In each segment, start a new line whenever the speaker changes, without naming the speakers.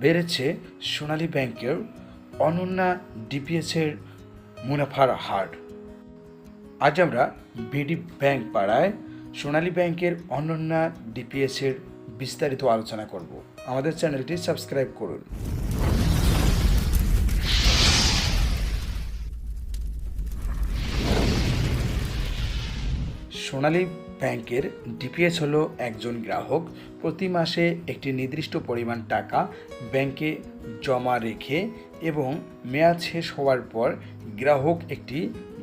বেড়েছে সোনালী ব্যাংকের অনন্যা ডিপিএসের মুনাফার হার। আজ আমরা বিডি ব্যাংক পাড়ায় সোনালী ব্যাংকের অনন্যা ডিপিএসের বিস্তারিত আলোচনা করব। আমাদের চ্যানেলটি সাবস্ক্রাইব করুন। সোনালী ব্যাংকের ডিপিএস হলো একজন গ্রাহক। প্রতি মাসে একটি নির্দিষ্ট পরিমাণ টাকা ব্যাংকে জমা রেখে এবং মেয়াদ শেষ হওয়ার পর গ্রাহক একটি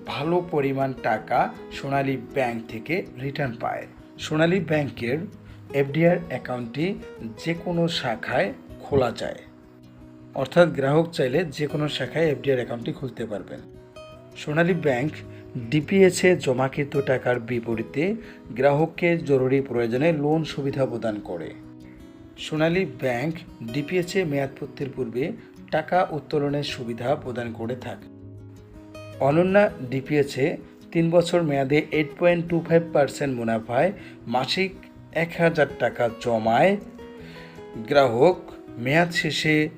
ভালো পরিমাণ টাকা সোনালী ব্যাংক থেকে রিটার্ন পায়। সোনালী ব্যাংকের এফডিআর অ্যাকাউন্টটি যে কোনো শাখায় খোলা যায়। অর্থাৎ গ্রাহক চাইলে যে কোনো শাখায় এফডিআর অ্যাকাউন্টটি খুলতে পারবেন। সোনালী ব্যাংক ডিপিএসে জমাকৃত টাকার বিপরীতে গ্রাহককে জরুরি প্রয়োজনে লোন সুবিধা প্রদান করে। সোনালী ব্যাংক ডিপিএসে মেয়াদপত্তির পূর্বে টাকা উত্তোলনের সুবিধা প্রদান করে থাকে। অনন্যা ডিপিএসে তিন বছর মেয়াদে eight point two five percent মুনাফায় মাসিক এক হাজার টাকা জমায়। গ্রাহক মেয়াদ শেষে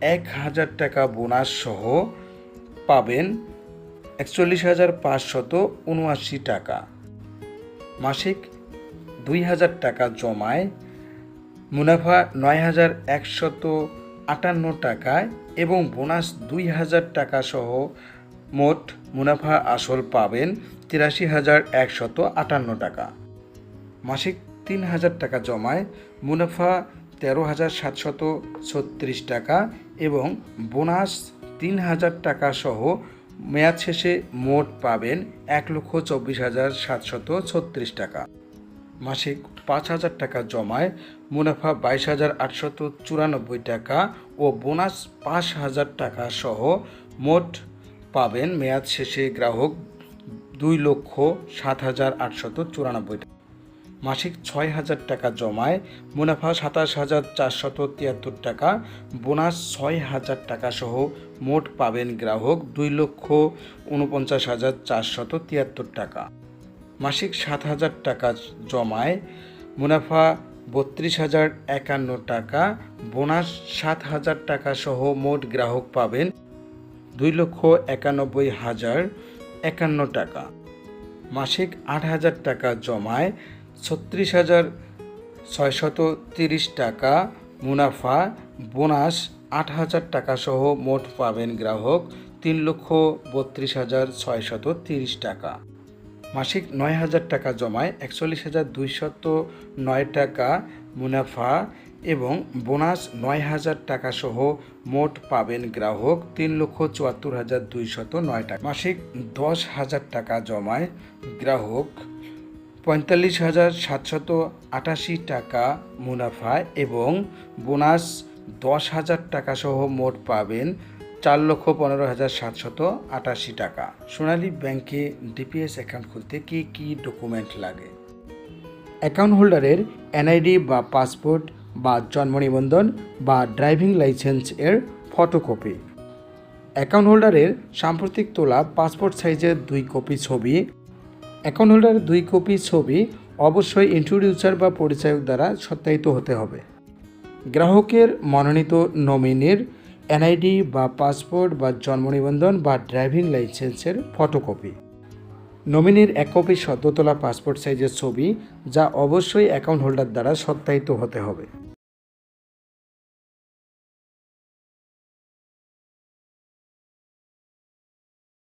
এক হাজার টাকা বোনাস সহ পাবেন একচল্লিশ হাজার পাঁচশত উনআশি টাকা। মাসিক দুই হাজার টাকা জমায়, মুনাফা নয় হাজার একশত আটান্ন টাকায় এবং বোনাস দুই হাজার টাকা সহ মোট মুনাফা আসল পাবেন তিরাশি হাজার একশত আটান্ন টাকা। মাসিক তিন হাজার টাকা জমায়, মুনাফা তেরো হাজার সাতশত ছত্রিশ টাকা এবং বোনাস তিন হাজার টাকা সহ মেয়াদ শেষে মোট পাবেন এক লক্ষ চব্বিশ হাজার সাতশত ছত্রিশ টাকা। মাসিক পাঁচ হাজার টাকা জমায় মুনাফা বাইশ হাজার আটশত চুরানব্বই টাকা ও বোনাস পাঁচ হাজার টাকা সহ মোট পাবেন মেয়াদ শেষে গ্রাহক দুই লক্ষ সাত হাজার আটশত চুরানব্বই টাকা। মাসিক ছয় হাজার টাকা জমায়, মুনাফা সাতাশ হাজার চারশত তিয়াত্তর টাকা, বোনাস ছয় হাজার টাকা সহ মোট পাবেন গ্রাহক দুই লক্ষ উনপঞ্চাশ হাজার চারশত তিয়াত্তর টাকা। মাসিক সাত হাজার টাকা জমায়, মুনাফা বত্রিশ হাজার একান্ন টাকা, বোনাস সাত হাজার টাকা সহ মোট গ্রাহক পাবেন দুই লক্ষ একানব্বই হাজার একান্ন টাকা। মাসিক আট হাজার টাকা জমায় ছত্রিশ হাজার ছয়শত তিরিশ টাকা মুনাফা, বোনাস আট হাজার টাকা সহ মোট পাবেন গ্রাহক তিন লক্ষ বত্রিশ হাজার ছয়শত তিরিশ টাকা। মাসিক নয় হাজার টাকা জমায় একচল্লিশ হাজার দুইশত নয় টাকা মুনাফা এবং বোনাস নয় হাজার টাকা সহ মোট পাবেন গ্রাহক তিন লক্ষ চুয়াত্তর হাজার দুইশত নয় টাকা। মাসিক দশ হাজার টাকা জমায় গ্রাহক পঁয়তাল্লিশ হাজার সাতশত আটাশি টাকা মুনাফা এবং বোনাস দশ হাজার টাকা সহ মোট পাবেন চার লক্ষ পনেরো হাজার সাতশত আটাশি টাকা। সোনালী ব্যাংকে ডিপিএস অ্যাকাউন্ট খুলতে কী কী ডকুমেন্ট লাগে? অ্যাকাউন্ট হোল্ডারের এনআইডি বা পাসপোর্ট বা জন্ম নিবন্ধন বা ড্রাইভিং লাইসেন্স এর ফটোকপি। অ্যাকাউন্ট হোল্ডারের সাম্প্রতিক তোলা পাসপোর্ট সাইজের দুই কপি ছবি অ্যাকাউন্ট হোল্ডারের দুই কপি ছবি অবশ্যই ইন্ট্রোডিউসার বা পরিচায়ক দ্বারা সত্যায়িত হতে হবে। গ্রাহকের মনোনীত নমিনির এনআইডি বা পাসপোর্ট বা জন্ম নিবন্ধন বা ড্রাইভিং লাইসেন্সের ফটোকপি। নমিনির এক কপি সদ্য তোলা পাসপোর্ট সাইজের ছবি যা অবশ্যই অ্যাকাউন্ট হোল্ডার দ্বারা সত্যায়িত হতে হবে।